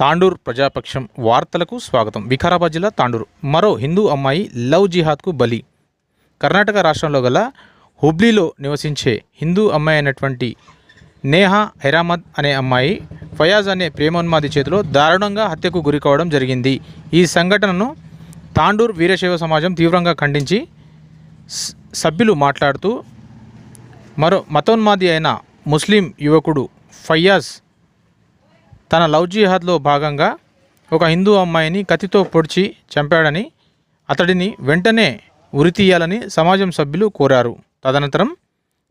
తాండూర్ ప్రజాపక్షం వార్తలకు స్వాగతం. వికారాబాద్ జిల్లా తాండూర్. మరో హిందూ అమ్మాయి లవ్ జిహాద్కు బలి. కర్ణాటక రాష్ట్రంలో గల హుబ్లీలో నివసించే హిందూ అమ్మాయి అయినటువంటి నేహా హైరామద్ అనే అమ్మాయి ఫయాజ్ అనే ప్రేమోన్మాది చేతిలో దారుణంగా హత్యకు గురి కావడం జరిగింది. ఈ సంఘటనను తాండూర్ వీరశైవ సమాజం తీవ్రంగా ఖండించి సభ్యులు మాట్లాడుతూ మరో మతోన్మాది అయిన ముస్లిం యువకుడు ఫయ్యాజ్ తన లవ్ జిహాద్లో భాగంగా ఒక హిందూ అమ్మాయిని కత్తితో పొడిచి చంపాడని అతడిని వెంటనే ఉరితీయాలని సమాజం సభ్యులు కోరారు. తదనంతరం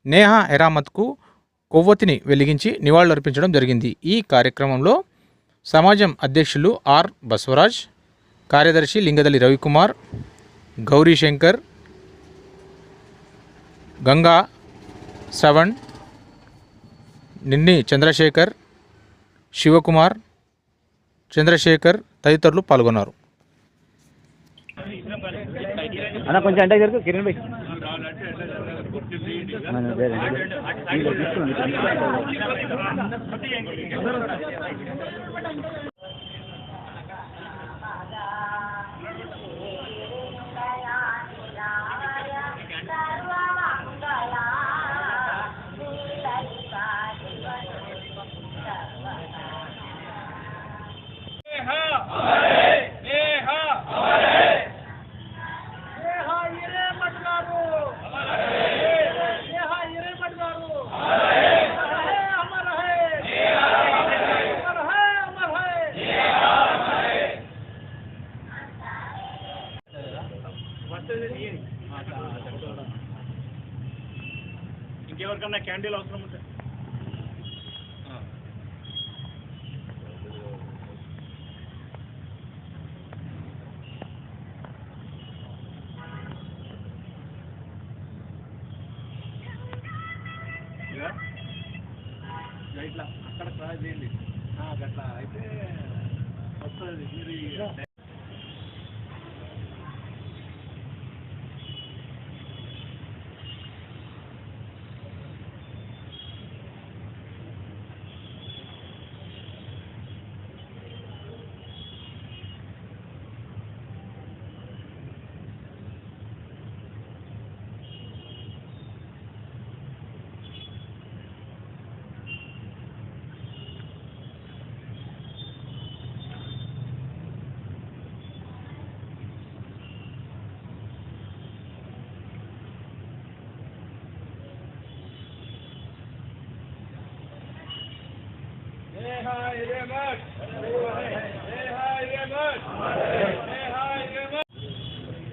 నేహా ఎరామత్కు కొవ్వొత్తిని వెలిగించి నివాళులర్పించడం జరిగింది. ఈ కార్యక్రమంలో సమాజం అధ్యక్షులు ఆర్ బసవరాజ్ కార్యదర్శి లింగదలి రవికుమార్ గౌరీ శంకర్ గంగా శ్రవణ్ నిన్ని చంద్రశేఖర్ శివకుమార్ చంద్రశేఖర్ తదితరులు పాల్గొన్నారు అన్న కొంచెం అంటే జరుగు కిరణ్ భాయ్ తీసుకున్నాను. ఇంకెవరికన్నా క్యాండిల్ అవసరం ఉంటే. ఇట్లా అక్కడ ట్రై చేయండి. అట్లా అయితే వస్తుంది. మీరు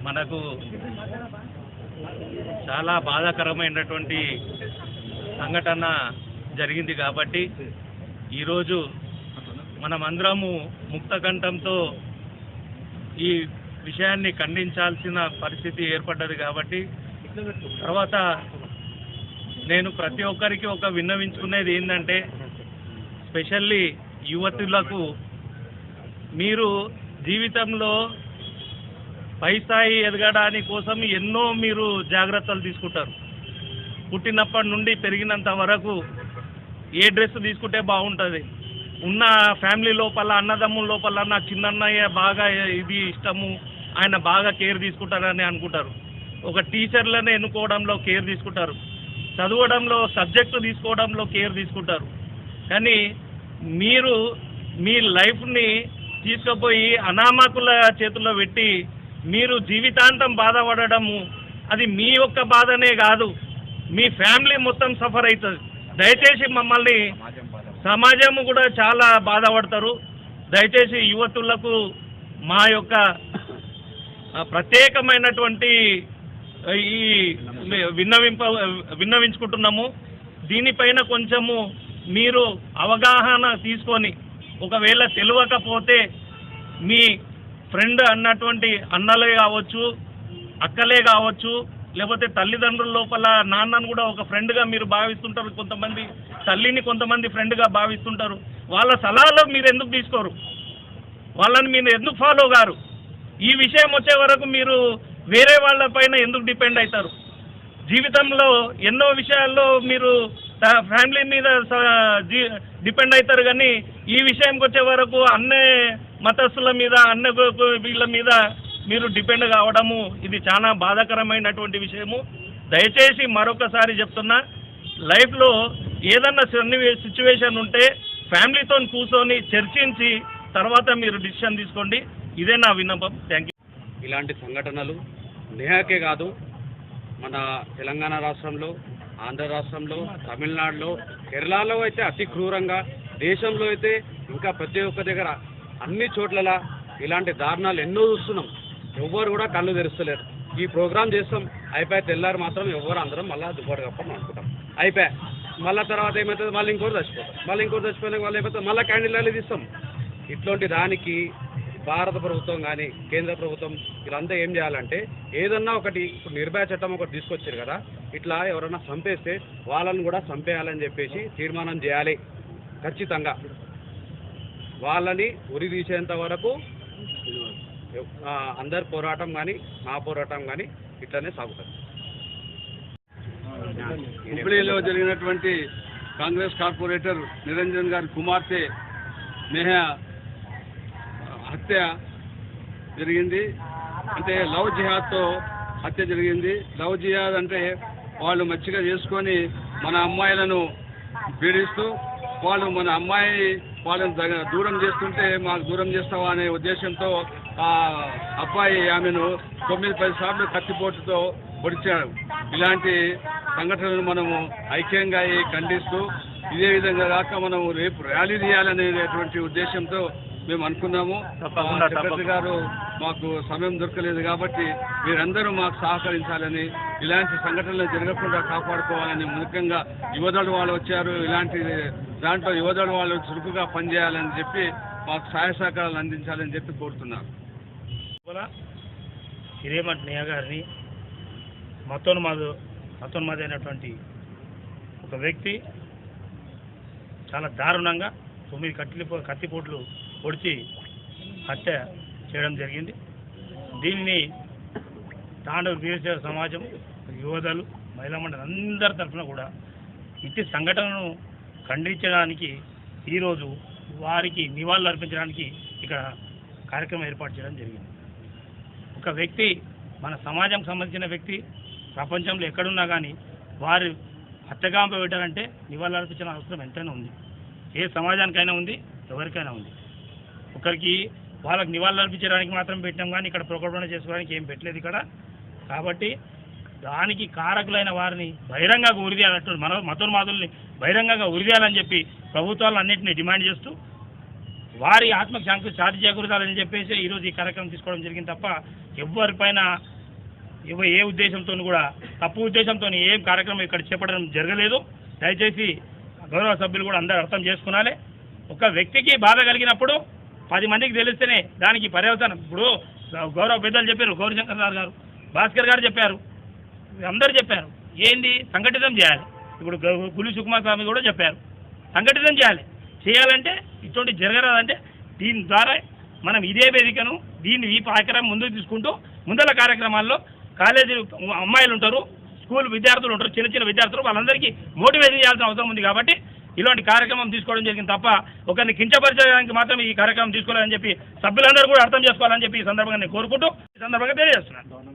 మనకు చాలా బాధాకరమైనటువంటి సంఘటన జరిగింది కాబట్టి ఈరోజు మనమందరము ముక్తకంఠంతో ఈ విషయాన్ని ఖండించాల్సిన పరిస్థితి ఏర్పడ్డది కాబట్టి తర్వాత నేను ప్రతి ఒక్కరికి ఒక విన్నవించుకునేది ఏంటంటే స్పెషల్లీ యువతులకు మీరు జీవితంలో పై స్థాయి ఎదగడానికి కోసం ఎన్నో మీరు జాగ్రత్తలు తీసుకుంటారు. పుట్టినప్పటి నుండి పెరిగినంత వరకు ఏ డ్రెస్ తీసుకుంటే బాగుంటుంది? ఉన్న ఫ్యామిలీ లోపల అన్నదమ్ముల లోపల నా చిన్నన్నయ్య బాగా ఇది ఇష్టము ఆయన బాగా కేర్ తీసుకుంటారని అనుకుంటారు. ఒక టీచర్లను ఎన్నుకోవడంలో కేర్ తీసుకుంటారు. చదవడంలో సబ్జెక్టు తీసుకోవడంలో కేర్ తీసుకుంటారు. కానీ మీరు మీ లైఫ్ని తీసుకుపోయి అనామకుల చేతుల్లో పెట్టి మీరు జీవితాంతం బాధపడడము అది మీ యొక్క బాధనే కాదు మీ ఫ్యామిలీ మొత్తం సఫర్ అవుతుంది. దయచేసి మమ్మల్ని సమాజం కూడా చాలా బాధపడతారు. దయచేసి యువతులకు మా యొక్క ప్రత్యేకమైనటువంటి ఈ విన్నవింప విన్నవించుకుంటున్నాము. దీనిపైన కొంచెము మీరు అవగాహన తీసుకొని ఒకవేళ తెలియకపోతే మీ ఫ్రెండ్ అన్నటువంటి అన్నలే కావచ్చు అక్కలే కావచ్చు లేకపోతే తల్లిదండ్రుల లోపల నాన్నను కూడా ఒక ఫ్రెండ్గా మీరు భావిస్తుంటారు. కొంతమంది తల్లిని కొంతమంది ఫ్రెండ్గా భావిస్తుంటారు. వాళ్ళ సలహాలు మీరు ఎందుకు తీసుకోరు? వాళ్ళని మీరు ఎందుకు ఫాలో గారు ఈ విషయం వచ్చే వరకు మీరు వేరే వాళ్ళ పైన ఎందుకు డిపెండ్ అవుతారు? జీవితంలో ఎన్నో విషయాల్లో మీరు ఫ్యామిలీ మీద డిపెండ్ అవుతారు కానీ ఈ విషయంకి వచ్చే వరకు అన్ని మతస్థుల మీద అన్ని వీళ్ళ మీద మీరు డిపెండ్ కావడము ఇది చాలా బాధాకరమైనటువంటి విషయము. దయచేసి మరొకసారి చెప్తున్నా లైఫ్లో ఏదన్నా సన్నివే సిచ్యువేషన్ ఉంటే ఫ్యామిలీతో కూర్చొని చర్చించి తర్వాత మీరు డిసిషన్ తీసుకోండి. ఇదే నా విన్నపం. Thank you. ఇలాంటి సంఘటనలు నేహాకే కాదు మన తెలంగాణ రాష్ట్రంలో ఆంధ్ర రాష్ట్రంలో తమిళనాడులో కేరళలో అయితే అతి క్రూరంగా దేశంలో అయితే ఇంకా ప్రతి ఒక్క దగ్గర అన్ని చోట్లలా ఇలాంటి దారుణాలు ఎన్నో చూస్తున్నాం. ఎవ్వరు కూడా కళ్ళు తెరుస్తలేరు. ఈ ప్రోగ్రామ్ చేస్తాం. అయిపోయి తెల్లారి మాత్రం ఎవ్వరు అందరం మళ్ళీ దుప్పటి కప్పని అనుకుంటాం. అయిపోయా. మళ్ళీ తర్వాత ఏమవుతుంది మళ్ళీ ఇంకోటి చచ్చిపోతాం. మళ్ళీ ఇంకోటి చచ్చిపోయిన మళ్ళీ ఏమవుతుంది మళ్ళీ క్యాండిల్ అనేది తీస్తాం. ఇట్లాంటి దానికి భారత ప్రభుత్వం కానీ కేంద్ర ప్రభుత్వం వీళ్ళంతా ఏం చేయాలంటే ఏదన్నా ఒకటి ఇప్పుడు నిర్భయ చట్టం ఒకటి తీసుకొచ్చారు కదా ఇట్లా ఎవరైనా చంపేస్తే వాళ్ళని కూడా చంపేయాలని చెప్పేసి తీర్మానం చేయాలి. ఖచ్చితంగా. వాళ్ళని ఉరి తీసేంత వరకు అందరి పోరాటం కానీ నా పోరాటం కానీ ఇట్లనే సాగుతుంది హుబ్లీలో జరిగినటువంటి కాంగ్రెస్ కార్పొరేటర్ నిరంజన్ గారి కుమార్తె మేహ హత్య జరిగింది. అంటే లవ్ జిహాద్తో హత్య జరిగింది. లవ్ జిహాద్ అంటే వాళ్ళు మంచిగా చేసుకొని మన అమ్మాయిలను పీడిస్తూ వాళ్ళు మన అమ్మాయి వాళ్ళని దూరం చేస్తుంటే మాకు దూరం చేస్తావా అనే ఉద్దేశంతో ఆ అబ్బాయి ఆమెను తొమ్మిది పది సార్లు కత్తిపోటుతో పొడిచాడు ఇలాంటి సంఘటనలు మనము ఐక్యంగా ఖండిస్తూ ఇదే విధంగా కాక మనం రేపు ర్యాలీ తీయాలనేటువంటి ఉద్దేశంతో మేము అనుకున్నాము. సెక్రటరీ గారు మాకు సమయం దొరకలేదు కాబట్టి మీరందరూ మాకు సహకరించాలని ఇలాంటి సంఘటనలు జరగకుండా కాపాడుకోవాలని ముఖ్యంగా యువదళ వాళ్ళు వచ్చారు. ఇలాంటి దాంట్లో యువదళ వాళ్ళు చురుకుగా పనిచేయాలని చెప్పి మాకు సహాయ సహకారాలు అందించాలని చెప్పి కోరుతున్నారు. కూడా హిరేమఠ్ నేహ గారిని మతోన్మాదు అయినటువంటి ఒక వ్యక్తి చాలా దారుణంగా తొమ్మిది కత్తి కత్తిపోట్లు పొడిచి హత్య చేయడం జరిగింది. దీనిని తాండవ వీరశైవ సమాజం యువతలు మహిళా మండలి అందరి తరఫున కూడా ఇట్టి సంఘటనను ఖండించడానికి ఈరోజు వారికి నివాళులు అర్పించడానికి ఇక్కడ కార్యక్రమం ఏర్పాటు చేయడం జరిగింది. ఒక వ్యక్తి మన సమాజం సంబంధించిన వ్యక్తి ప్రపంచంలో ఎక్కడున్నా కానీ వారు హత్యకాంప పెట్టారంటే నివాళులు అర్పించిన అవసరం ఎంతైనా ఉంది. ఏ సమాజానికైనా ఉంది ఎవరికైనా ఉంది. ఒకరికి వాళ్ళకి నివాళులు అర్పించడానికి మాత్రం పెట్టాం కానీ ఇక్కడ ప్రకటన చేసుకోవడానికి ఏం పెట్టలేదు ఇక్కడ. కాబట్టి దానికి కారకులైన వారిని బహిరంగంగా ఉరిదేయాలంటూ మన మతోన్మాదుల్ని బహిరంగంగా ఉరిదేయాలని చెప్పి ప్రభుత్వాలు అన్నింటినీ డిమాండ్ చేస్తూ వారి ఆత్మకు శాంతి శాంతి చేకూరుతాలని చెప్పేసి ఈరోజు ఈ కార్యక్రమం తీసుకోవడం జరిగింది తప్ప ఎవరిపైన ఎవ ఏ ఉద్దేశంతో కూడా తప్పు ఉద్దేశంతో ఏం కార్యక్రమం ఇక్కడ చేపట్టడం జరగలేదు. దయచేసి గౌరవ సభ్యులు కూడా అందరూ అర్థం చేసుకునాలి. ఒక వ్యక్తికి బాధ కలిగినప్పుడు పది మందికి తెలిస్తేనే దానికి పర్యవసానం. ఇప్పుడు గౌరవ పెద్దలు చెప్పారు గౌరీశంకర్ రావు గారు భాస్కర్ గారు చెప్పారు అందరూ చెప్పారు. ఏంది? సంఘటితం చేయాలి. ఇప్పుడు గులి సుకుమార్ స్వామి కూడా చెప్పారు. సంఘటితం చేయాలి. చేయాలంటే ఇటువంటి జరగరాదంటే దీని ద్వారా మనం ఇదే వేదికను దీన్ని ఈ కార్యక్రమం ముందుకు తీసుకుంటూ ముందల కార్యక్రమాల్లో కాలేజీ అమ్మాయిలు ఉంటారు స్కూల్ విద్యార్థులు ఉంటారు చిన్న చిన్న విద్యార్థులు వాళ్ళందరికీ మోటివేషన్ చేయాల్సిన అవసరం ఉంది కాబట్టి ఇలాంటి కార్యక్రమం తీసుకోవడం జరిగింది తప్ప ఒకరిని కించపరచడానికి మాత్రం ఈ కార్యక్రమం తీసుకోవాలని చెప్పి సభ్యులందరూ కూడా అర్థం చేసుకోవాలని చెప్పి ఈ సందర్భంగా నేను కోరుకుంటూ ఈ సందర్భంగా తెలియజేస్తున్నాను.